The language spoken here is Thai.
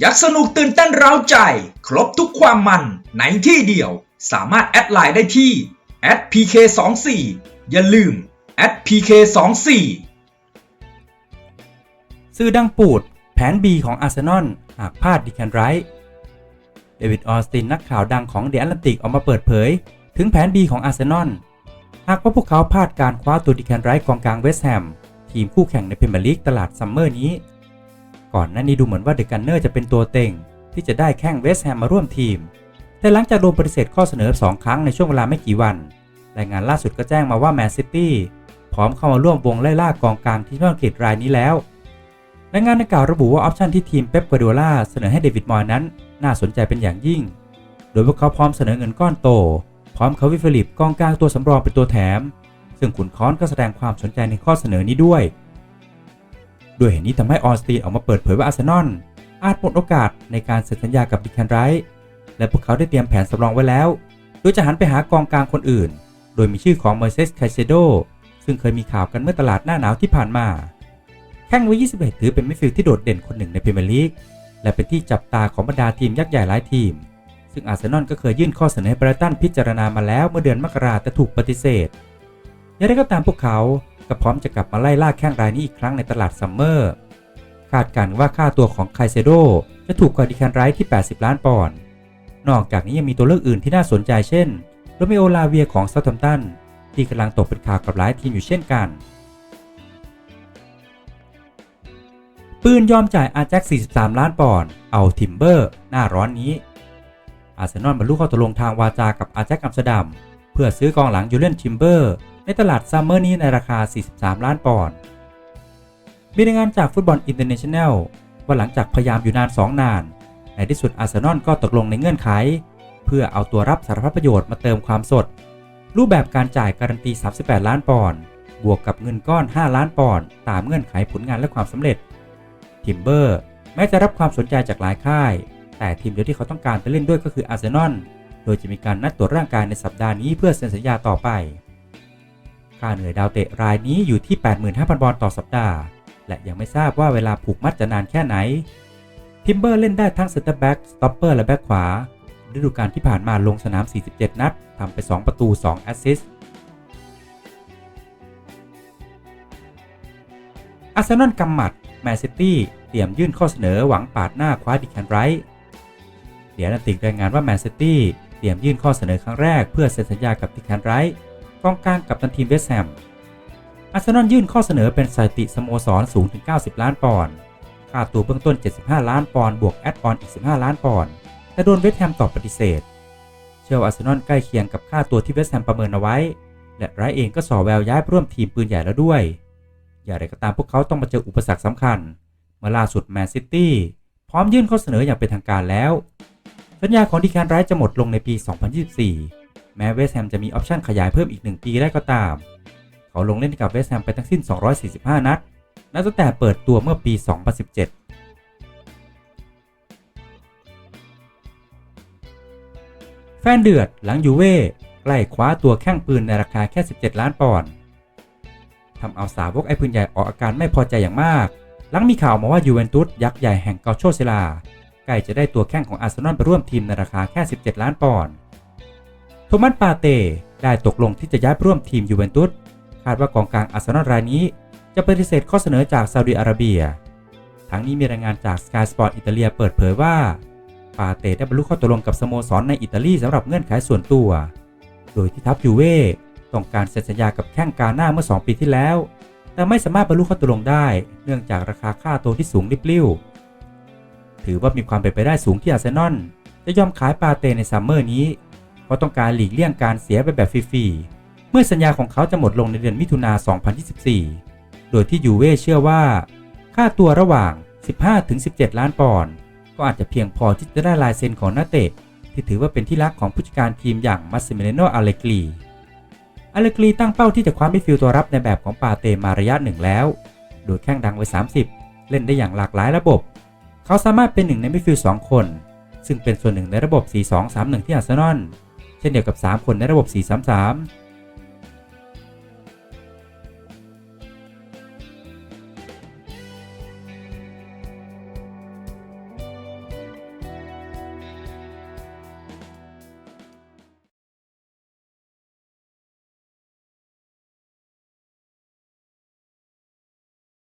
อยากสนุกตื่นเต้นเร้าใจ ครบทุกความมันในที่เดียว สามารถแอดไลน์ได้ที่ @pk24 อย่าลืม @pk24 ซื่อดังปูด แผน B ของอาร์เซนอลหากพลาดดิแคนไรท์เดวิดออสตินนักข่าวดังของเด e แอตแลนติกออกมาเปิดเผย ถึงแผน B ของอาร์เซนอลหากว่าพวกเขาพลาดการคว้าตัวดิแคนไรท์กองกลางเวสต์แฮมทีมคู่แข่งในพรีเมียร์ลีกตลาดซัมเมอร์นี้ ก่อนหน้านี้ดูเหมือนว่าเดกันเนอร์จะเป็นตัวเต็ง ที่จะได้แข้งเวสต์แฮมมาร่วมทีม แต่หลังจากโดนปฏิเสธข้อเสนอ 2 ครั้งในช่วงเวลาไม่กี่วัน รายงานล่าสุดก็แจ้งมาว่าแมนซิตี้พร้อมเข้ามาร่วมวงไล่ล่ากองกลางที่นอกเขตรายนี้แล้วรายงานดังกล่าวระบุว่าออปชันที่ทีมเป๊ปกัวดิโอลาเสนอให้เดวิดมอยนั้น น่าสนใจเป็นอย่างยิ่ง โดยพวกเขาพร้อมเสนอเงินก้อนโต พร้อมคาวิฟิลิปกองกลางตัวสำรองเป็นตัวแถม ซึ่งขุนค้อนก็แสดงความสนใจในข้อเสนอนี้ด้วย ด้วยเหตุนี้ทำให้ออสตีนออกมาเปิดเผยว่าอาร์เซนอลอาจหมดโอกาสในการเซ็นสัญญากับดิแคนไรท์และพวกเขาได้เตรียมแผนสำรองไว้แล้ว โดยจะหันไปหากองกลางคนอื่น โดยมีชื่อของเมอร์เซสไคเซโดซึ่งเคยมีข่าวกันเมื่อตลาดหน้าหนาวที่ผ่านมา แข้งวัย21 ถือเป็นมิดฟิลด์ที่โดดเด่นคนหนึ่งในพรีเมียร์ลีก และเป็นที่จับตาของบรรดาทีมยักษ์ใหญ่หลายทีม ซึ่งอาร์เซนอลก็เคยยื่นข้อเสนอให้ไบรตันพิจารณามาแล้วเมื่อเดือนมกราแต่ถูกปฏิเสธอย่างไรก็ตามพวกเขา ก็พร้อมจะกลับมาไล่ล่าแข้งรายนี้อีกครั้งในตลาดซัมเมอร์คาดการณ์ว่าค่าตัวของไคเซโดจะถูกกว่าดิแคนไรท์ที่ 80 ล้านปอนด์นอกจากนี้ยังมีตัวเลือกอื่นที่น่าสนใจเช่นโรเมโอลาเวียของเซาท์แฮมป์ตันที่กำลังตกเป็นข่าวกับหลายทีมอยู่เช่นกัน ปืนยอมจ่ายอาแจ็ค43 ล้านปอนด์เอาทิมเบอร์ หน้าร้อนนี้ อาร์เซนอลบรรลุข้อตกลงทางวาจากับอาแจ็คอัมสเตอร์ดัมเพื่อซื้อกองหลังยูเลนทิมเบอร์ ในตลาดซัมเมอร์นี้ในราคา 43 ล้านปอนด์ มีรายงานจากฟุตบอลอินเตอร์เนชั่นแนลว่าหลังจากพยายามอยู่นาน 2 นาน ในที่สุดอาร์เซนอลก็ตกลงในเงื่อนไข เพื่อเอาตัวรับสารพัดประโยชน์มาเติมความสด รูปแบบการจ่ายการันตี 38 ล้านปอนด์ บวกกับเงินก้อน 5 ล้านปอนด์ ตามเงื่อนไขผลงานและความสำเร็จ ทิมเบอร์แม้จะรับความสนใจจากหลายค่าย แต่ทีมเดียวที่เขาต้องการไปเล่นด้วยก็คืออาร์เซนอล โดยจะมีการนัดตรวจร่างกายในสัปดาห์นี้เพื่อเซ็นสัญญาต่อไป ค่าเหนื่อยดาวเตะรายนี้อยู่ที่ 85,000 บอลต่อสัปดาห์ และยังไม่ทราบว่าเวลาผูกมัดจะนานแค่ไหน ทิมเบอร์เล่นได้ทั้งเซนเตอร์แบ็กสต็อปเปอร์และแบ็กขวา ฤดูกาลที่ผ่านมาลงสนาม 47 นัดทำไป 2 ประตู 2 แอสซิสต์อาร์เซนอลกำหมัด แมนซิตี้ เตรียมยื่นข้อเสนอหวังปาดหน้าคว้าดิแคนไรท์เดียร์นัติกรายงานว่าแมนซิตี้เตรียมยื่นข้อเสนอครั้งแรกเพื่อเซ็นสัญญากับดิแคนไรท์ กองกลางกับตันทีมเวสแฮมอาร์เซนอลยื่นข้อเสนอเป็นสถิติสโมสรสูงถึง 90 ล้านปอนด์ค่าตัวเบื้องต้น 75 ล้านปอนด์บวกแอดออนอีก 15 ล้านปอนด์แต่โดนเวสแฮมตอบปฏิเสธ เชื่อว่าอาร์เซนอลใกล้เคียงกับค่าตัวที่เวสแฮมประเมินเอาไว้ และไรเองก็ส่อแววย้ายร่วมทีมปืนใหญ่แล้วด้วย อย่างไรก็ตามพวกเขาต้องมาเจออุปสรรคสำคัญ เมื่อล่าสุดแมนซิตี้พร้อมยื่นข้อเสนออย่างเป็นทางการแล้ว สัญญาของดีแคนไรจะหมดลงในปี 2024 แม้เวสต์แฮมจะมีออปชั่นขยายเพิ่มอีก 1 ปีได้ก็ตาม เขาลงเล่นกับเวสต์แฮมไปทั้งสิ้น 245 นัด นับตั้งแต่เปิดตัวเมื่อปี 2017แฟนเดือดหลังยูเว่ใกล้คว้าตัวแข้งปืนในราคาแค่ 17 ล้านปอนด์ทำเอาสาวกไอ้ปืนใหญ่ออกอาการไม่พอใจอย่างมาก หลังมีข่าวมาว่ายูเวนตุสยักษ์ใหญ่แห่งเกาโชเซลา ใกล้จะได้ตัวแข้งของอาร์เซนอลไปร่วมทีมในราคาแค่ 17 ล้านปอนด์ ทมัสปาเต้ได้ตกลงที่จะย้ายร่วมทีมยูเวนตุสคาดว่ากองกลางอาร์เซนอลรายนี้ จะปฏิเสธข้อเสนอจากซาอุดิอาระเบีย ทั้งนี้มีรายงานจาก Sky Sport อิตาเลียเปิดเผยว่าปาเต้ได้บรรลุข้อตกลงกับสโมสรในอิตาลีสำหรับเงื่อนไขส่วนตัว โดยที่ทัพยูเว่ต้องการเซ็นสัญญากับแข้งกาหน้าเมื่อ 2 ปีที่แล้ว แต่ไม่สามารถบรรลุข้อตกลงได้ เนื่องจากราคาค่าตัวที่สูงริบลิ่วถือว่ามีความเป็นไปได้สูงที่อาร์เซนอลจะยอมขายปาเต้ในซัมเมอร์นี้ ราะต้องการหลีกเลี่ยงการเสียไปแบบฟรีๆ เมื่อสัญญาของเขาจะหมดลงในเดือนมิถุนา 2024 โดยที่ยูเว่เชื่อว่า ค่าตัวระหว่าง 15-17 ล้านปอนด์ก็อาจจะเพียงพอที่จะได้ลายเซ็นของนักเตะ ที่ถือว่าเป็นที่รักของผู้จัดการทีมอย่างมัสซิเมเลโนอาเลกรีอาเลกรีตั้งเป้าที่จะคว้ามิดฟิลด์ตัวรับในแบบของปาเตมาระยะหนึ่งแล้ว โดยแข้งดังไวัย30 เล่นได้อย่างหลากหลายระบบ เขาสามารถเป็นหนึ่งในมิดฟิลด์2คน ซึ่งเป็นส่วนหนึ่งในระบบ 4-2-3-1 ที่อาร์เซนอล เช่นเดียวกับ 3 คนในระบบ 4-3-3